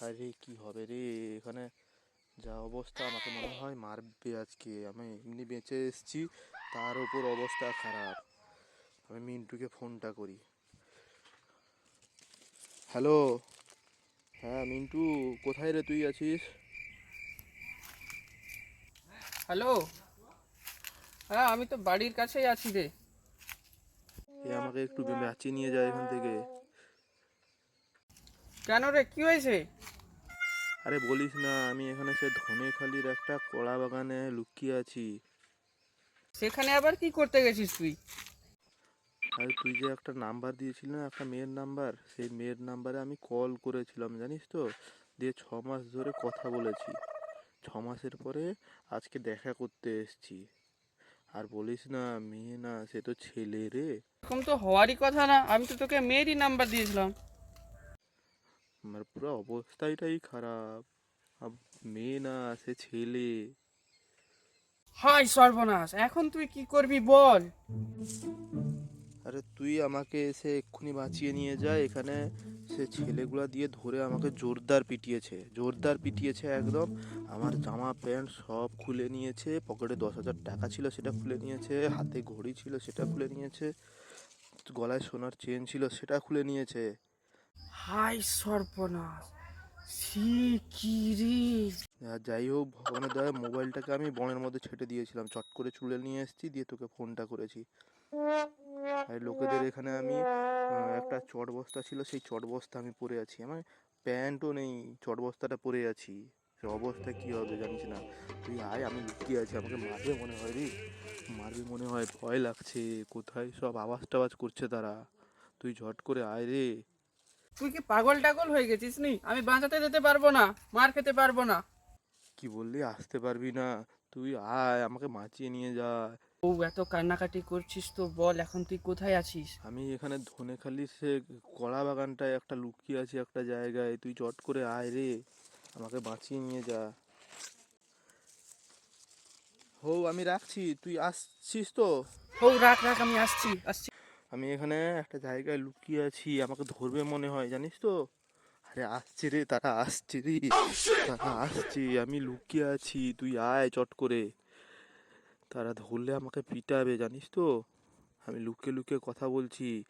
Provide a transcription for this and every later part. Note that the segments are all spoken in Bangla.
আরে কি হবে রে? এখানে যা অবস্থা আমাকে মনে হয় মারবে আজকে। আমি এমনি বেঁচে এসেছি তার উপর অবস্থা খারাপ। আমি মিন্টুকে ফোনটা করি। হ্যালো? হ্যাঁ মিন্টু কোথায় রে তুই আছিস? হ্যালো? হ্যাঁ আমি তো বাড়ির কাছেই আছি রে। আমাকে একটু বাঁচিয়ে নিয়ে যায় এখান থেকে। কেন রে? কি হয়েছে? আরে বলিস না আমি এখানে সে ধনেখালির একটা কলা বাগানে লুকিয়ে আছি। সেখানে আবার কি করতে গেছিস তুই? আরে তুই যে একটা নাম্বার দিয়েছিলি না একটা মেয়ের নাম্বার সেই মেয়ের নাম্বারে আমি কল করেছিলাম জানিস তো? দিয়ে ছ মাস ধরে কথা বলেছি। ছ মাসের পরে আজকে দেখা করতে এসেছি। আর বলিস না মেয়ে না সে তো ছেলে রে। এরকম তো হওয়ারই কথা না। আমি তো তোকে মেয়েরই নাম্বার দিয়েছিলাম। আমার পুরো অবস্থাটাই খারাপ। মেয়ে না সে ছেলে। হাই সর্বনাশ এখন তুই কি করবি বল? আরে তুই আমাকে এসে এক্ষুনি বাঁচিয়ে নিয়ে যায় এখানে সে ছেলেগুলা দিয়ে ধরে আমাকে জোরদার পিটিয়েছে। জোরদার পিটিয়েছে একদম। আমার জামা প্যান্ট সব খুলে নিয়েছে। পকেটে দশ হাজার টাকা ছিল সেটা খুলে নিয়েছে। হাতে ঘড়ি ছিল সেটা খুলে নিয়েছে। গলায় সোনার চেন ছিল সেটা খুলে নিয়েছে। হাই সর্বনাশ। কি যাই হোক, ভগবানের দয়া মোবাইলটাকে আমি বনের মধ্যে ছেটে দিয়েছিলাম। চট করে চুলে নিয়ে এসেছি, দিয়ে তোকে ফোনটা করেছি। আর লোকেদের এখানে আমি একটা চট বস্তা ছিল, সেই চট বস্তা আমি পরে আছি। আমার প্যান্টও নেই, চট বস্তাটা পরে আছি। সে অবস্থা কী হবে জানিস না। তুই আয়, আমি লুকিয়ে আছি। আমাকে মারবে মনে হয় রে। মারবে মনে হয়, ভয় লাগছে। কোথায় সব আওয়াজ টাওয়াজ করছে তারা। তুই ঝট করে আয় রে। তুই কি পাগল টাগল হয়ে গেছিস নি? আমি বাঁচাতে যেতে পারব না মার খেতে পারব না। কি বললি? আসতে পারবি না। তুই আয় আমাকে বাঁচিয়ে নিয়ে যা। ও এত কান্নাকাটি করছিস তো বল এখন তুই কোথায় আছিস? আমি এখানে ধনেখালি সে কলা বাগানটায় একটা লুকিয়ে আছি একটা জায়গায়। তুই চট করে আয় রে। আমাকে বাঁচিয়ে নিয়ে যা। হো আমি রাখছি। তুই আসছিস তো? ও রাখ রাখ আমি আসছি আসছি। আমি এখানে একটা জায়গায় লুকিয়ে আছি আমাকে ধরবে মনে হয় জানিস তো? আরে আসছে রে তারা আসছে রে। তারা আসছে আমি লুকিয়ে আছি তুই আয় চট করে। তারা ধরলে আমাকে পিটাবে জানিস তো? আমি লুকিয়ে লুকিয়ে কথা বলছি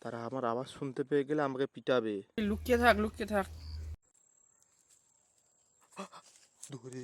তারা আমার আওয়াজ শুনতে পেয়ে গেলে আমাকে পিটাবে। লুকিয়ে থাক লুকিয়ে থাক। ধরে।